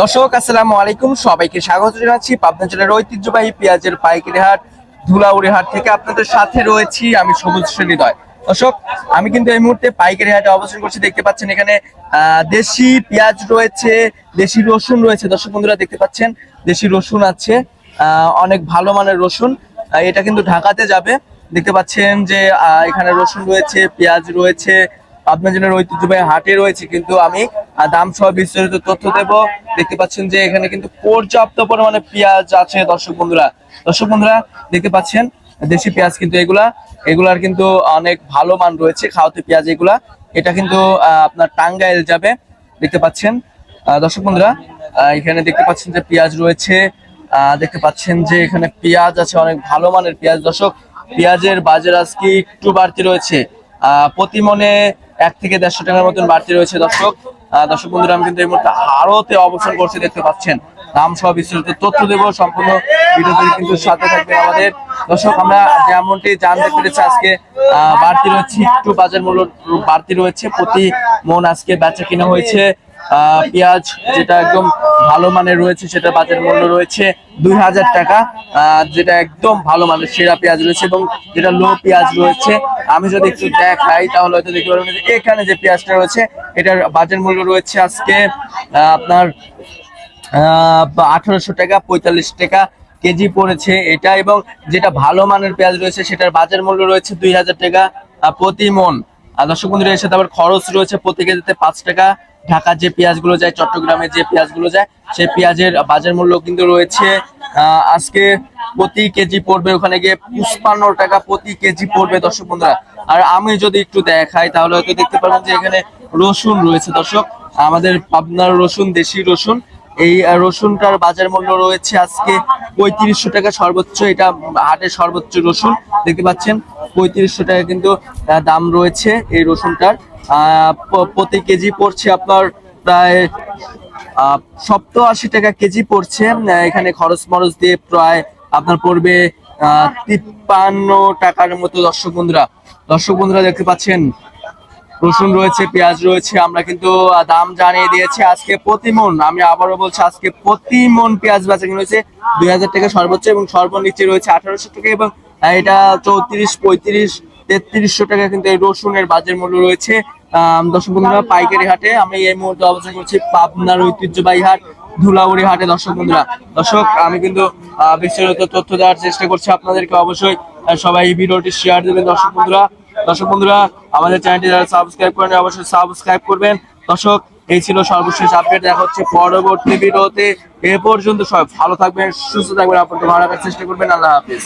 দর্শক, আসসালামু আলাইকুম। সবাইকে স্বাগত জানাচ্ছি পাবনা জেলার ঐতিহ্যবাহী পেঁয়াজের পাইকারি হাট, ধুলাউড়ি হাট থেকে আপনাদের সাথে রয়েছি আমি সবুজ শ্রেণীদয় দর্শক, আমি কিন্তু এই মুহূর্তে পাইকারি হাটে অবস্থান করছি। দেখতে পাচ্ছেন এখানে দেশি পেঁয়াজ রয়েছে, দেশি রসুন রয়েছে। দর্শক বন্ধুরা, দেখতে পাচ্ছেন, দেশি রসুন আছে অনেক ভালো মানের রসুন। এটা কিন্তু ঢাকাতে যাবে। দেখতে পাচ্ছেন যে এখানে রসুন রয়েছে, পেঁয়াজ রয়েছে আপনার জন্য ঐতিহ্যবাহী হাটে রয়েছে কিন্তু আমি দাম সহ বিস্তারিত তথ্য দেব। দেখতে পাচ্ছেন যে এখানে কিন্তু পর্যাপ্ত পরিমাণে পেঁয়াজ আছে দর্শক বন্ধুরা। দর্শক বন্ধুরা দেখতে পাচ্ছেন দেশি পেঁয়াজ কিন্তু এগুলা এগুলার কিন্তু অনেক ভালো মান রয়েছে খাওয়াতে পেঁয়াজ এগুলা। এটা কিন্তু আপনার টাঙ্গাইল যাবে দেখতে পাচ্ছেন। দর্শক বন্ধুরা এখানে দেখতে পাচ্ছেন যে পেঁয়াজ রয়েছে। দেখতে পাচ্ছেন যে এখানে পেঁয়াজ আছে অনেক ভালো মানের পেঁয়াজ। দর্শক পেঁয়াজের বাজার আজকে একটু বাড়তি রয়েছে। আহ, প্রতি মনে এক থেকে দেড়শো টাকার মতন বাড়তি রয়েছে দর্শক। দর্শক বন্ধুরা, আমি কিন্তু এই মুহূর্তে হারতে অবস্থান করছে, দেখতে পাচ্ছেন। নাম সহ বিস্তারিত তথ্য দেব, সম্পূর্ণ ভিডিওতে কিন্তু সাথে থাকবে আমাদের। দর্শক, আমরা যেমনটি জানতে পেরেছি আজকে বাড়তি রয়েছে, একটু বাজার মূল্য বাড়তি রয়েছে, প্রতি মন আজকে বেচা কিনা হয়েছে। পেঁয়াজ যেটা একদম ভালো মানের রয়েছে সেটা বাজার মূল্য রয়েছে দুই হাজার টাকা। যেটা একদম ভালো মানের সেরা পেঁয়াজ রয়েছে এবং যেটা লো পেঁয়াজ রয়েছে আমি যদি একটু দেখাই, তাহলে হয়তো দেখতে পারবেন যে এখানে যে পেঁয়াজটা রয়েছে, এটার বাজার মূল্য রয়েছে আজকে আপনার আঠারোশো টাকা, পঁয়তাল্লিশ টাকা কেজি পড়েছে এটা, এবং যেটা ভালো মানের পেঁয়াজ রয়েছে, সেটার বাজার মূল্য রয়েছে দুই হাজার টাকা প্রতি মন। আর দর্শক বন্ধুরা, এর সাথে আবার খরচ রয়েছে প্রতি কেজিতে পাঁচ টাকা। ঢাকার যে পেঁয়াজগুলো যায়, চট্টগ্রামে যে পেঁয়াজগুলো যায়, সেই পেঁয়াজের বাজার মূল্য কিন্তু রয়েছে আজকে প্রতি কেজি পড়বে ওখানে গিয়ে পুষ্পান্ন টাকা প্রতি কেজি পড়বে দর্শক বন্ধুরা। আর আমি যদি একটু দেখাই, তাহলে হয়তো দেখতে পারবেন যে এখানে রসুন রয়েছে দর্শক। আমাদের পাবনার রসুন, দেশি রসুন। এই রসুনটার বাজার মূল্য রয়েছে আজকে পঁয়ত্রিশশো টাকা সর্বোচ্চ। এটা হাটের সর্বোচ্চ রসুন। দেখতে পাচ্ছেন, পঁয়ত্রিশশো টাকা কিন্তু দাম রয়েছে এই রসুনটার। প্রতি কেজি পড়ছে আপনার প্রায় সপ্তাহ আশি টাকা কেজি পড়ছে। এখানে খরচ মরচ দিয়ে প্রায় আপনার পড়বে তিপ্পান্ন টাকার মতো দর্শক বন্ধুরা। দর্শক বন্ধুরা দেখতে পাচ্ছেন রসুন রয়েছে পেঁয়াজ রয়েছে আমরা কিন্তু দাম জানিয়ে দিয়েছি আজকে প্রতি মন আমি আবারও বলছি আজকে প্রতি মন পেঁয়াজ কিনা হয়েছে দুই হাজার টাকা সর্বোচ্চ এবং সর্বনিচে রয়েছে আঠারোশো টাকা এবং এটা চৌত্রিশ পঁয়ত্রিশ তেত্রিশশো টাকা কিন্তু এই রসুনের বাজার মূল্য রয়েছে। আহ, দর্শক বন্ধুরা পাইকারি হাটে আমি এই মুহূর্তে অবস্থান করছি পাবনার ঐতিহ্যবাহী হাট। ধুলাউড়ি হাটে, দর্শক বন্ধুরা। দর্শক, আমি কিন্তু বিস্তারিত তথ্য দেওয়ার চেষ্টা করছি আপনাদেরকে অবশ্যই। সবাই ভিডিওটি শেয়ার দেবেন, দর্শক বন্ধুরা। দর্শক বন্ধুরা, আমাদের চ্যানেলটি যারা সাবস্ক্রাইব করেন অবশ্যই সাবস্ক্রাইব করবেন। দর্শক, এই ছিল সর্বশেষ আপডেট দেখা হচ্ছে পরবর্তী ভিডিওতে। এ পর্যন্ত সব ভালো থাকবেন, সুস্থ থাকবেন, আপনাদের ভালো রাখার চেষ্টা করবেন। আল্লাহ হাফিজ।